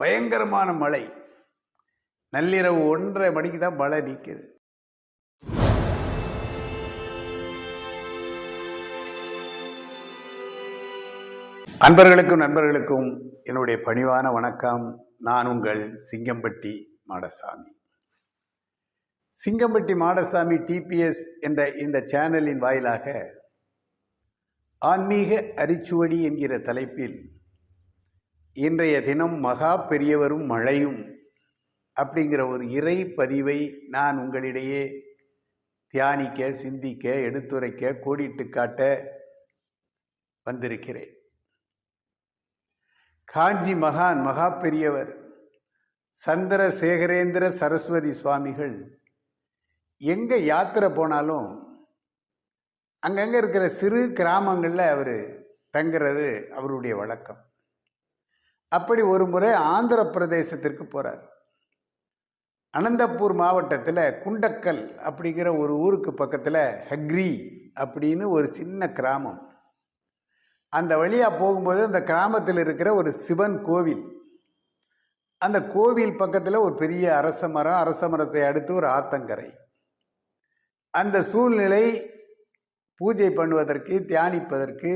பயங்கரமான மழை. நள்ளிரவு ஒன்றரை மணிக்கு தான் மழை நிற்குது அன்பர்களுக்கும் நண்பர்களுக்கும் என்னுடைய பணிவான வணக்கம். நான் உங்கள் சிங்கம்பட்டி மாடசாமி. சிங்கம்பட்டி மாடசாமி டிபிஎஸ் என்ற இந்த சேனலின் வாயிலாக ஆன்மீக அரிச்சுவடி என்கிற தலைப்பில் இன்றைய தினம் மகா பெரியவரும் மழையும் அப்படிங்கிற ஒரு இறை பதிவை நான் உங்களிடையே தியானிக்க சிந்திக்க எடுத்துரைக்க கோடிட்டு காட்ட வந்திருக்கிறேன். காஞ்சி மகான் மகா பெரியவர் சந்திரசேகரேந்திர சரஸ்வதி சுவாமிகள் எங்கே யாத்திரை போனாலும் அங்கங்கே இருக்கிற சிறு கிராமங்களில் அவர் தங்குறது அவருடைய வழக்கம். அப்படி ஒரு முறை ஆந்திர பிரதேசத்திற்கு போகிறார் அனந்தப்பூர் மாவட்டத்தில் குண்டக்கல் அப்படிங்கிற ஒரு ஊருக்கு பக்கத்தில் ஹக்ரி அப்படின்னு ஒரு சின்ன கிராமம். அந்த வழியாக போகும்போது அந்த கிராமத்தில் இருக்கிற ஒரு சிவன் கோவில். அந்த கோவில் பக்கத்தில் ஒரு பெரிய அரச மரம் அரச மரத்தை அடுத்து ஒரு ஆத்தங்கரை. அந்த சூழ்நிலை பூஜை பண்ணுவதற்கு தியானிப்பதற்கு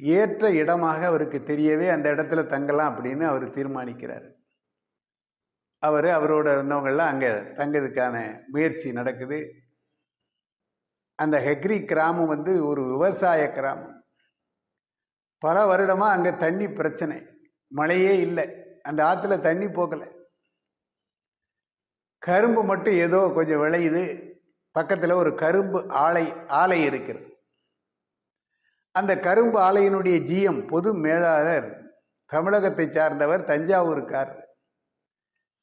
ஏற்ற இடமாக அவருக்கு தெரியவே அந்த இடத்துல தங்கலாம் அப்படின்னு அவர் தீர்மானிக்கிறார். அவர் அவரோட இருந்தவங்கள்லாம் அங்கே தங்கிறதுக்கான முயற்சி நடக்குது. அந்த ஹெக்ரி கிராமம் வந்து ஒரு விவசாய கிராமம். பல வருடமாக அங்கே தண்ணி பிரச்சனை. மழையே இல்லை. அந்த ஆற்றுல தண்ணி போகலை கரும்பு மட்டும் ஏதோ கொஞ்சம் விளையுது. பக்கத்தில் ஒரு கரும்பு ஆலை ஆலை இருக்கிறது. அந்த கரும்பு ஆலையினுடைய ஜிஎம் பொது மேலாளர் தமிழகத்தை சார்ந்தவர் தஞ்சாவூருக்கார்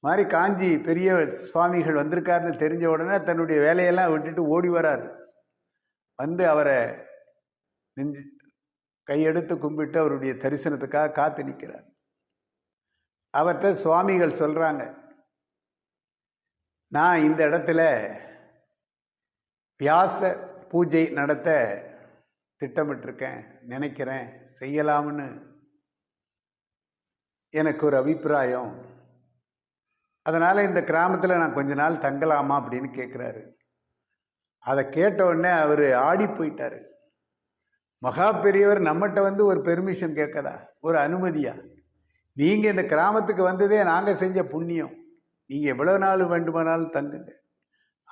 மாதிரி காஞ்சி பெரிய சுவாமிகள் வந்திருக்காருன்னு தெரிஞ்ச உடனே தன்னுடைய வேலையெல்லாம் விட்டுட்டு ஓடி வரார். வந்து அவரை நெஞ்சு கையெடுத்து கும்பிட்டு அவருடைய தரிசனத்துக்காக காத்து நிற்கிறார் அவர்கிட்ட சுவாமிகள் சொல்கிறாங்க நான் இந்த இடத்துல வியாச பூஜை நடத்த திட்டமிட்டிருக்கேன் நினைக்கிறேன் செய்யலாம்னு எனக்கு ஒரு அபிப்பிராயம். அதனால் இந்த கிராமத்தில் நான் கொஞ்ச நாள் தங்கலாமா அப்படின்னு கேட்குறாரு அதை கேட்டவுடனே அவர் ஆடி போயிட்டார். மகா பெரியவர் நம்மகிட்ட வந்து ஒரு பெர்மிஷன் கேட்கதா ஒரு அனுமதியா? நீங்கள் இந்த கிராமத்துக்கு வந்ததே நாங்கள் செஞ்ச புண்ணியம். நீங்கள் எவ்வளோ நாள் வேண்டுமானாலும் தங்குங்க.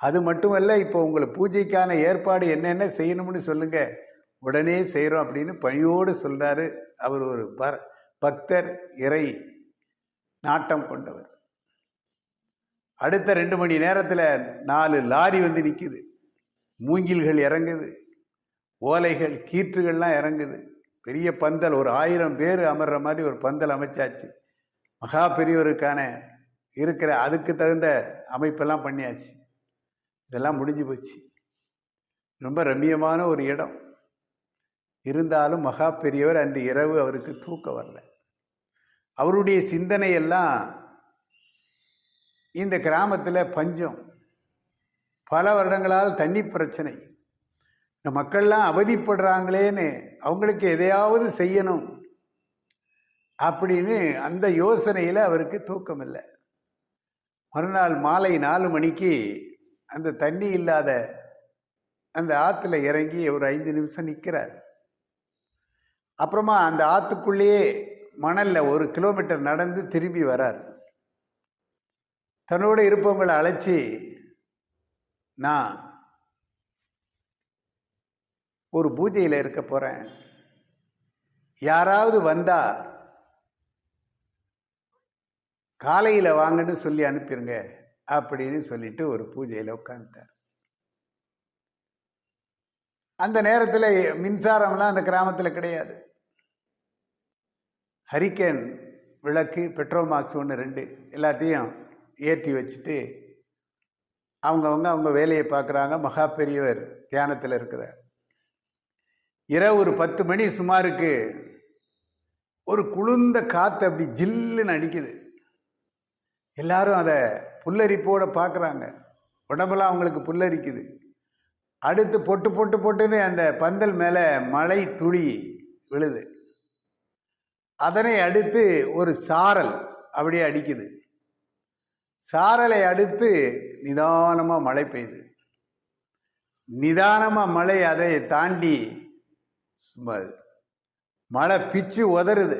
அது மட்டுமல்ல இப்போ உங்களை பூஜைக்கான ஏற்பாடு என்னென்ன செய்யணும்னு சொல்லுங்கள் உடனே செய்கிறோம் அப்படின்னு பணியோடு சொல்கிறாரு அவர் ஒரு ப பக்தர் இறை நாட்டம் கொண்டவர். அடுத்த ரெண்டு மணி நேரத்தில் நாலு லாரி வந்து நிற்குது மூங்கில்கள் இறங்குது. ஓலைகள் கீற்றுகள்லாம் இறங்குது. பெரிய பந்தல் ஒரு ஆயிரம் பேர் அமர்ற மாதிரி ஒரு பந்தல் அமைச்சாச்சு. மகா பெரியவருக்கான இருக்கிற அதுக்கு தகுந்த அமைப்பெல்லாம் பண்ணியாச்சு. இதெல்லாம் முடிஞ்சு போச்சு. ரொம்ப ரம்மியமான ஒரு இடம். இருந்தாலும் மகா பெரியவர் அன்று இரவு அவருக்கு தூக்கம் வரல. அவருடைய சிந்தனை எல்லாம் இந்த கிராமத்தில் பஞ்சம். பல வருடங்களால் தண்ணி பிரச்சனை. இந்த மக்கள்லாம் அவதிப்படுறாங்களேன்னு அவங்களுக்கு எதையாவது செய்யணும் அப்படின்னு அந்த யோசனையில் அவருக்கு தூக்கம் இல்லை மறுநாள் மாலை நாலு மணிக்கு அந்த தண்ணி இல்லாத அந்த ஆற்றுல இறங்கி ஒரு ஐந்து நிமிஷம் நிற்கிறார் அப்புறமா அந்த ஆற்றுக்குள்ளேயே மணலில் ஒரு கிலோமீட்டர் நடந்து திரும்பி வரார். தன்னோடு இருப்பவங்களை அழைச்சி நான் ஒரு பூஜையில் இருக்க போகிறேன் யாராவது வந்தா காலையில் வாங்கன்னு சொல்லி அனுப்பிடுங்க அப்படின்னு சொல்லிட்டு ஒரு பூஜையில் உட்காந்துட்டார் அந்த நேரத்தில் மின்சாரம்லாம் அந்த கிராமத்தில் கிடையாது. ஹரிக்கேன் விளக்கு பெட்ரோமாக்ஸ் ஒன்று ரெண்டு எல்லாத்தையும் ஏற்றி வச்சுட்டு அவங்கவுங்க அவங்க வேலையை பார்க்குறாங்க. மகா பெரியவர் தியானத்தில் இருக்கிறார். இரவு ஒரு பத்து மணி சுமாருக்கு ஒரு குளிர்ந்த காற்று அப்படி ஜில்லுன்னு அடிக்குது. எல்லாரும் அதை புல்லரிப்போடு பார்க்குறாங்க. உடம்பெல்லாம் அவங்களுக்கு புல்லரிக்குது. அடுத்து பொட்டு பொட்டு பொட்டுன்னு அந்த பந்தல் மேலே மழை துளி விழுது. அதனை அடுத்து ஒரு சாரல் அப்படியே அடிக்குது. சாரலை அடுத்து நிதானமாக மழை பெய்யுது. நிதானமாக மழை அதை தாண்டி சும்மா மழை பிச்சு உதறுது.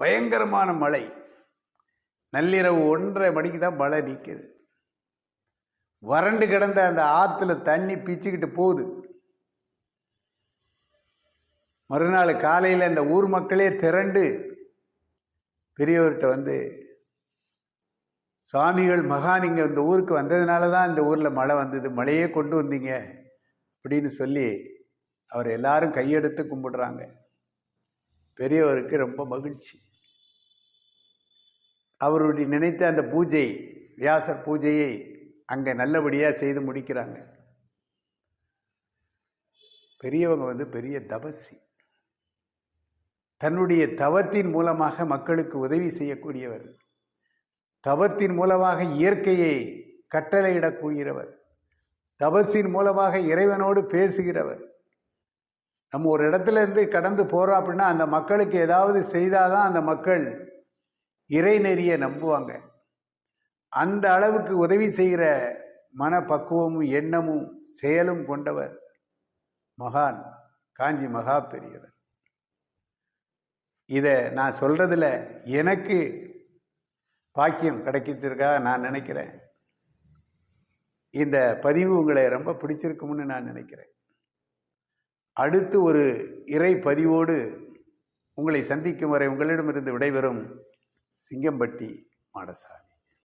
பயங்கரமான மழை. நள்ளிரவு ஒன்றரை மணிக்கு தான் மழை நிற்குது வறண்டு கிடந்த அந்த ஆற்றுல தண்ணி பிச்சுக்கிட்டு போகுது. மறுநாள் காலையில் இந்த ஊர் மக்களே திரண்டு பெரியவர்கிட்ட வந்து சுவாமிகள் மகான் இங்கே இந்த ஊருக்கு வந்ததுனால தான் இந்த ஊரில் மழை வந்தது மழையே கொண்டு வந்தீங்க அப்படின்னு சொல்லி அவர் எல்லாரும் கையெடுத்து கும்பிடுறாங்க. பெரியவருக்கு ரொம்ப மகிழ்ச்சி. அவருடைய நினைத்த அந்த பூஜை வியாசர் பூஜையை அங்கே நல்லபடியாக செய்து முடிக்கிறாங்க. பெரியவங்க வந்து பெரிய தபசி தன்னுடைய தவத்தின் மூலமாக மக்களுக்கு உதவி செய்யக்கூடியவர். தவத்தின் மூலமாக இயற்கையை கட்டளையிடக்கூடியவர். தபஸின் மூலமாக இறைவனோடு பேசுகிறவர். நம்ம ஒரு இடத்துல இருந்து கடந்து போகிறோம் அப்படின்னா அந்த மக்களுக்கு ஏதாவது செய்தாதான் அந்த மக்கள் இறைநெறியை நம்புவாங்க. அந்த அளவுக்கு உதவி செய்கிற மனப்பக்குவமும் எண்ணமும் செயலும் கொண்டவர் மகான் காஞ்சி மகா பெரியவர் இதை நான் சொல்றதுல எனக்கு பாக்கியம் கிடைக்கிறதுக்காக நான் நினைக்கிறேன். இந்த பதிவு உங்களை ரொம்ப பிடிச்சிருக்கும்னு நான் நினைக்கிறேன். அடுத்து ஒரு இறை பதிவோடு உங்களை சந்திக்கும் வரை உங்களிடமிருந்து விடைபெறும் சிங்கம்பட்டி மாடசாமி.